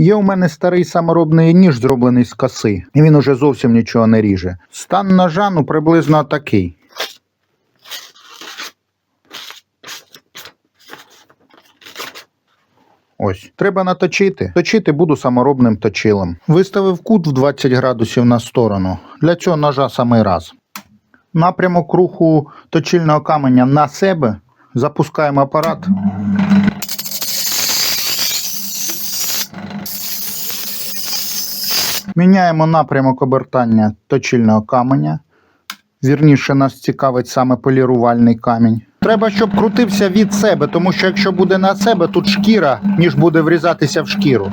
Є у мене старий саморобний ніж, зроблений з коси, і він уже зовсім нічого не ріже. Стан ножа ну, приблизно такий. Ось, треба наточити. Точити буду саморобним точилом. Виставив кут в 20 градусів на сторону. Для цього ножа самий раз. Напрямок руху точильного каменя на себе. Запускаємо апарат. Міняємо напрямок обертання точильного каменя. Вірніше нас цікавить саме полірувальний камінь. Треба, щоб крутився від себе, тому що якщо буде на себе, тут шкіра, ніж буде врізатися в шкіру.